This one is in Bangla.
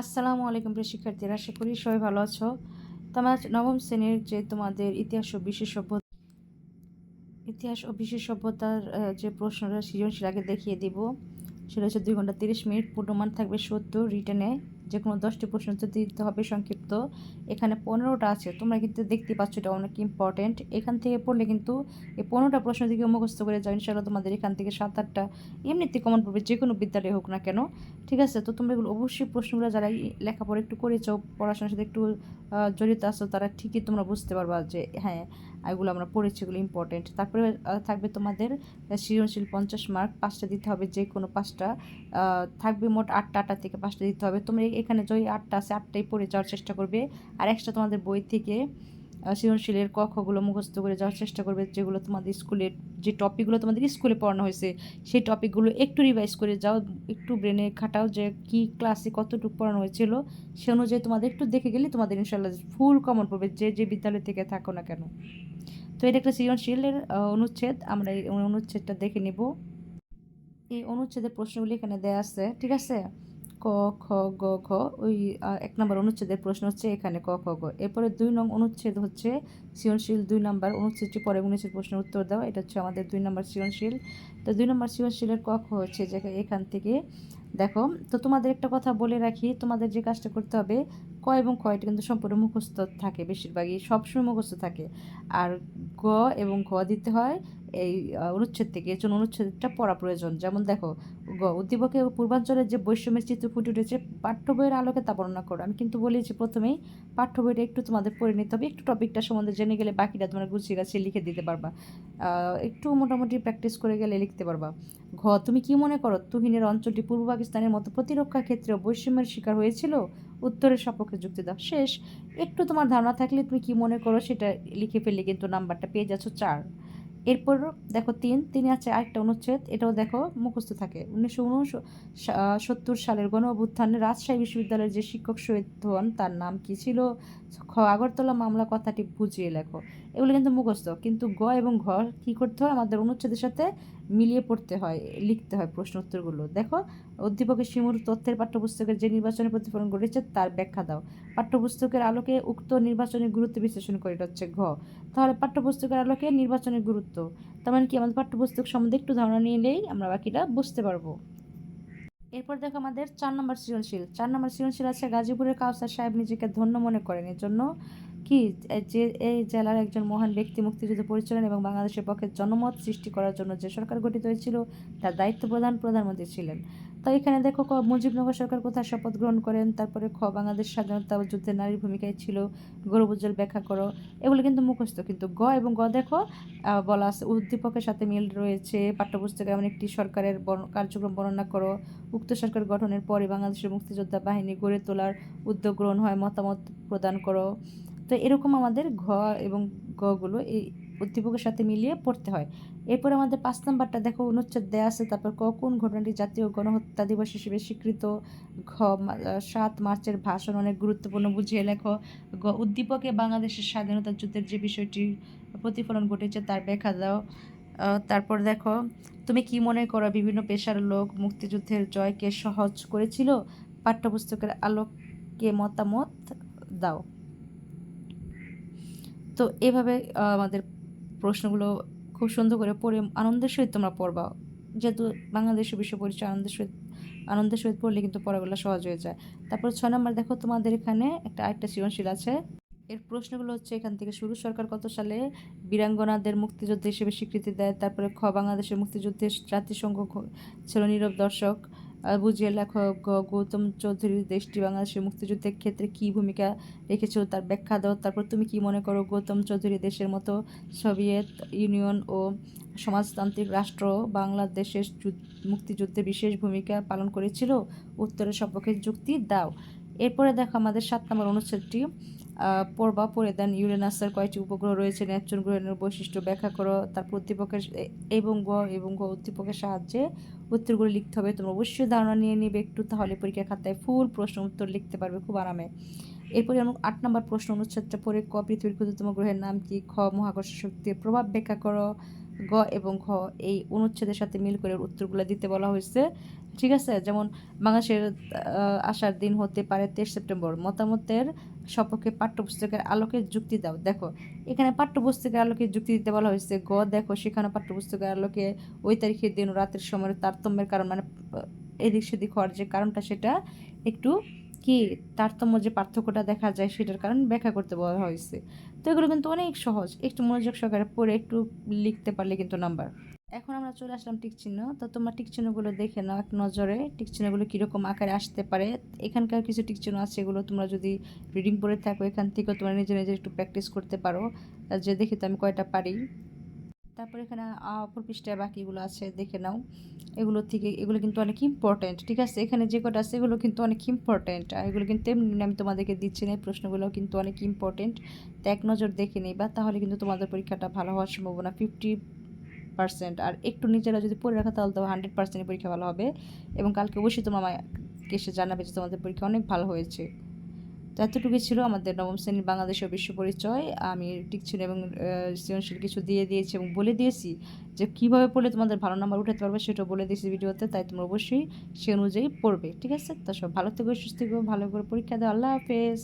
আসসালামু আলাইকুম প্রিয় শিক্ষার্থীরা, আশা করি সবাই ভালো আছো। তোমার নবম শ্রেণির যে তোমাদের ইতিহাস ও বিশ্ব সভ্যতা ইতিহাস ও বিশ্ব সভ্যতার যে প্রশ্নটা সৃজনশীল আগে দেখিয়ে দিব, সেটা হচ্ছে দুই ঘণ্টা তিরিশ মিনিট, পূর্ণমান থাকবে সত্য রিটার্নে যে কোনো দশটি প্রশ্ন উত্তর দিতে হবে সংক্ষিপ্ত। এখানে পনেরোটা আছে, তোমরা কিন্তু দেখতে পাচ্ছ এটা অনেক ইম্পর্টেন্ট এখান থেকে পড়লে কিন্তু এই পনেরোটা প্রশ্ন থেকে মুখস্থ করে যাও ইনশাল্লাহ তোমাদের এখান থেকে সাত আটটা এমনিতে কমন পড়বে যে কোনো বিদ্যালয়ে হোক না কেন। ঠিক আছে, তো তোমরা এগুলো অবশ্যই প্রশ্নগুলো যারা লেখাপড়া একটু করেছ, পড়াশোনার সাথে একটু জড়িত আছো, তারা ঠিকই তোমরা বুঝতে পারবা যে হ্যাঁ এগুলো আমরা পড়েছি, এগুলো ইম্পর্টেন্ট তারপরে থাকবে তোমাদের সৃজনশীল পঞ্চাশ মার্ক পাঁচটা দিতে হবে যে কোনো পাঁচটা থাকবে মোট আটটা আটটা থেকে পাঁচটা দিতে হবে। তোমরা এখানে যে আটটা আছে, আটটাই পড়ে যাওয়ার চেষ্টা করবে। আর এক্সট্রা তোমাদের বই থেকে সৃজনশীলের ক খগুলো মুখস্থ করে যাওয়ার চেষ্টা করবে, যেগুলো তোমাদের স্কুলের যে টপিকগুলো তোমাদের স্কুলে পড়ানো হয়েছে, সেই টপিকগুলো একটু রিভাইজ করে যাও, একটু ব্রেনে খাটাও যে কি ক্লাসে কতটুকু পড়ানো হয়েছিল। সে অনুযায়ী তোমাদের একটু দেখে গেলে তোমাদের ইনশাল্লাহ ফুল কমন পড়বে, যে যে বিদ্যালয় থেকে থাকো না কেন। তো এটা একটা সৃজনশীলের অনুচ্ছেদ, আমরা এই অনুচ্ছেদটা দেখে নিব। এই অনুচ্ছেদের প্রশ্নগুলি এখানে দেয়া আছে, ঠিক আছে? ক, খ, গ, ঘ, ওই এক নম্বর অনুচ্ছেদের প্রশ্ন হচ্ছে এখানে ক, খ, গ। এরপরে দুই নং অনুচ্ছেদ হচ্ছে সৃজনশীল দুই নম্বর অনুচ্ছেদটি পরে উনিশের প্রশ্নের উত্তর দেওয়া। এটা হচ্ছে আমাদের দুই নম্বর সৃজনশীল। তো দুই নম্বর সৃজনশীলের ক, খ হচ্ছে যে এখান থেকে, দেখো, তো তোমাদের একটা কথা বলে রাখি, তোমাদের যে কাজটা করতে হবে, ক এবং খ এটা কিন্তু সম্পূর্ণ মুখস্থ থাকে বেশিরভাগই, সবসময় মুখস্থ থাকে। আর গ এবং ঘ দিতে হয় এই অনুচ্ছেদ থেকে এর জন্য অনুচ্ছেদটা পড়া প্রয়োজন। যেমন দেখো উদ্দীপকে পূর্বাঞ্চলের যে বৈষম্যের চিত্র ফুটে উঠেছে, পাঠ্য বইয়ের আলোকে তা বর্ণনা করো। আমি কিন্তু বলেছি প্রথমেই, পাঠ্য বইটা একটু তোমাদের পড়ে নিতে হবে। একটু টপিকটা সম্বন্ধে জেনে গেলে বাকিটা তোমরা গুছিয়ে গাছিয়ে লিখে দিতে পারবা। একটু মোটামুটি প্র্যাকটিস করে গেলে লিখতে পারবা। ঘ, তুমি কি মনে করো, তুহিনের অঞ্চলটি পূর্ব পাকিস্তানের মতো প্রতিরক্ষা ক্ষেত্রেও বৈষম্যের শিকার হয়েছিল? উত্তরের সপক্ষে যুক্তি দাও। শেষ, একটু তোমার ধারণা থাকলে তুমি কি মনে করো, সেটা লিখে ফেললে কিন্তু নাম্বারটা পেয়ে যাচ্ছ চার। এরপর দেখো তিন, তিনি আছে আরেকটা অনুচ্ছেদ, এটাও দেখো মুখস্থ থাকে। উনিশশো সত্তর সালের গণ অভ্যুত্থানে রাজশাহী বিশ্ববিদ্যালয়ের যে শিক্ষক শহীদ হন তার নাম কি ছিল? খ, আগরতলা মামলা কথাটি বুঝিয়ে লেখো। এগুলো কিন্তু মুখস্থ। কিন্তু গ এবং ঘ কি করতে হয়? আমাদের অনুচ্ছেদের সাথে মিলিয়ে পড়তে হয়, লিখতে হয় প্রশ্ন উত্তরগুলো দেখো, অধ্যাপকের শিমুর তথ্যের পাঠ্যপুস্তকের যে নির্বাচনী প্রতিফলন ঘটেছে তার ব্যাখ্যা দাও। পাঠ্যপুস্তকের আলোকে উক্ত নির্বাচনের গুরুত্ব বিশ্লেষণ করে, এটা হচ্ছে ঘ। তাহলে পাঠ্যপুস্তকের আলোকে নির্বাচনের গুরুত্ব। তার মানে কি? আমাদের পাঠ্যপুস্তক সম্বন্ধে একটু ধারণা নিলেই আমরা বাকিটা বুঝতে পারব। এরপর দেখো আমাদের চার নম্বর সৃজনশীল। চার নম্বর সৃজনশীল আছে গাজীপুরের কাউসার সাহেব নিজেকে ধন্য মনে করেন। এর জন্য কি? যে এই জেলার একজন মহান ব্যক্তি, মুক্তিযুদ্ধ পরিচালনা এবং বাংলাদেশের পক্ষে জনমত সৃষ্টি করার জন্য যে সরকার গঠিত হয়েছিল, তার দায়িত্ব প্রধান প্রধানমন্ত্রী ছিলেন। তো এখানে দেখো ক, মুজিবনগর সরকার কোথায় শপথ গ্রহণ করেন? তারপরে খ, বাংলাদেশ স্বাধীনতা যুদ্ধে নারীর ভূমিকায় ছিল। গৌরব উজ্জ্বল ব্যাখ্যা করো। এগুলো কিন্তু মুখস্থ, কিন্তু গ এবং গ দেখো বলা আছে উদ্দীপকের সাথে মিল রয়েছে। পাঠ্যপুস্তকে এমন একটি সরকারের কার্যক্রম বর্ণনা করো। উক্ত সরকার গঠনের পরে বাংলাদেশের মুক্তিযোদ্ধা বাহিনী গড়ে তোলার উদ্যোগ গ্রহণ হয়, মতামত প্রদান করো। তো এরকম আমাদের ঘ এবং গগুলো এই উদ্দীপকের সাথে মিলিয়ে পড়তে হয়। এরপর আমাদের পাঁচ নাম্বারটা দেখো, অনুচ্ছেদ দেয়া আছে, তারপর ক, কোন ঘটনাটি জাতীয় গণহত্যা দিবস হিসেবে স্বীকৃত? ঘ সাত মার্চের ভাষণ অনেক গুরুত্বপূর্ণ, বুঝিয়ে লেখো। গ, উদ্দীপকে বাংলাদেশের স্বাধীনতা যুদ্ধের যে বিষয়টির প্রতিফলন ঘটেছে তার ব্যাখ্যা দাও। তারপর দেখো, তুমি কি মনে করো বিভিন্ন পেশার লোক মুক্তিযুদ্ধের জয়কে সহজ করেছিল? পাঠ্যপুস্তকের আলোকে মতামত দাও। তো এভাবে আমাদের প্রশ্নগুলো খুব সুন্দর করে পড়ে আনন্দের সহিত তোমরা পড়বা। যেহেতু বাংলাদেশের বিশ্ব পরিচয়, আনন্দের সহিত আনন্দের সহিত পড়লে কিন্তু পড়াগুলো সহজ হয়ে যায়। তারপর ছয় নম্বর, দেখো তোমাদের এখানে একটা, আরেকটা সৃজনশীল আছে। এর প্রশ্নগুলো হচ্ছে, এখান থেকে শুরু, সরকার কত সালে বীরাঙ্গনাদের মুক্তিযুদ্ধ হিসেবে স্বীকৃতি দেয়? তারপরে খ, বাংলাদেশের মুক্তিযুদ্ধে জাতিসংঘ ছিল নীরব দর্শক। বুঝিয়ে লেখক গৌতম চৌধুরী দেশটি বাংলাদেশের মুক্তিযুদ্ধের ক্ষেত্রে কী ভূমিকা রেখেছিল, তার ব্যাখ্যা দাও। তারপর তুমি কি মনে করো, গৌতম চৌধুরী দেশের মতো সোভিয়েত ইউনিয়ন ও সমাজতান্ত্রিক রাষ্ট্র বাংলাদেশের মুক্তিযুদ্ধে বিশেষ ভূমিকা পালন করেছিল? উত্তরের সপক্ষে যুক্তি দাও। এরপরে দেখো আমাদের সাত নম্বর অনুচ্ছেদটি। পড়বা পড়ে দেন। ইউরেনাসের কয়েকটি উপগ্রহ রয়েছে, নেপচুন গ্রহণের বৈশিষ্ট্য ব্যাখ্যা করো। তার কর্তৃপক্ষের এবং গ এবং গ উদ্দীপকের সাহায্যে উত্তরগুলো লিখতে হবে। তোমরা অবশ্যই ধারণা নিয়ে নিবে একটু, তাহলে পরীক্ষা খাতায় ফুল প্রশ্ন উত্তর লিখতে পারবে খুব আরামে। এরপরে আমরা আট নম্বর প্রশ্ন অনুচ্ছেদটা পড়ে, ক পৃথিবীর ক্ষুদ্রতম গ্রহের নাম কি? খ, মহাকর্ষ শক্তির প্রভাব ব্যাখ্যা করো। গ এবং ঘ এই অনুচ্ছেদের সাথে মিল করে উত্তরগুলো দিতে বলা হয়েছে। ঠিক আছে? যেমন, বাংলাদেশের আসার দিন হতে পারে তেইশ সেপ্টেম্বর। মতামতের সপক্ষে পাঠ্যপুস্তকের আলোকে যুক্তি দাও। দেখো, এখানে পাঠ্যপুস্তকের আলোকে যুক্তি দিতে বলা হয়েছে। গ, দেখো, সেখানে পাঠ্যপুস্তকের আলোকে ওই তারিখের দিন রাতের সময়ের তারতম্যের কারণ মানে এদিক সেদিক হওয়ার যে কারণটা, সেটা একটু কি তারতম্য যে পার্থক্যটা দেখা যায় সেটার কারণ ব্যাখ্যা করতে বলা হয়েছে। তো এগুলো কিন্তু অনেক সহজ। একটু মনোযোগ সহকারে পড়ে একটু লিখতে পারলে কিন্তু নাম্বার। এখন আমরা চলে আসলাম টিক চিহ্ন। তো তোমরা টিক চিহ্নগুলো দেখে নাও এক নজরে। টিক চিহ্নগুলো কীরকম আকারে আসতে পারে? এখানকার কিছু টিক চিহ্ন আছে এগুলো তোমরা যদি রিডিং পড়ে থাকো, এখান থেকেও তোমরা নিজে নিজে একটু প্র্যাকটিস করতে পারো। যে দেখি তো আমি কয়টা পারি। তারপর এখানে অপর পৃষ্ঠায় বাকিগুলো আছে, দেখে নাও। এগুলো থেকে, এগুলো কিন্তু অনেক ইম্পর্ট্যান্ট ঠিক আছে? এখানে যে কটা আছে, এগুলো কিন্তু অনেক ইম্পর্ট্যান্ট আর এগুলো কিন্তু এমনি আমি তোমাদেরকে দিচ্ছি না প্রশ্নগুলো কিন্তু অনেক ইম্পর্ট্যান্ট তো এক নজর দেখে নিবা, তাহলে কিন্তু তোমাদের পরীক্ষাটা ভালো হওয়ার সম্ভাবনা ফিফটি পার্সেন্ট আর একটু নিজেরা যদি পড়ে রাখা, তাহলে তো হান্ড্রেড পার্সেন্টের পরীক্ষা ভালো হবে। এবং কালকে অবশ্যই তোমার আমাকে এসে জানাবে যে তোমাদের পরীক্ষা অনেক ভালো হয়েছে। তো এতটুকুই ছিল আমাদের নবম শ্রেণির বাংলাদেশ ও বিশ্ব পরিচয়। আমি টিকছিল এবং সৃজনশীল কিছু দিয়ে দিয়েছি এবং বলে দিয়েছি যে কীভাবে পড়লে তোমাদের ভালো নাম্বার উঠাতে পারবে সেটা বলে দিয়েছি ভিডিওতে, তাই তোমরা অবশ্যই সে অনুযায়ী পড়বে, ঠিক আছে? তা সব ভালো থেকো, সুস্থ থেকো, ভালো করে পরীক্ষা দেওয়া আল্লাহ হাফেজ।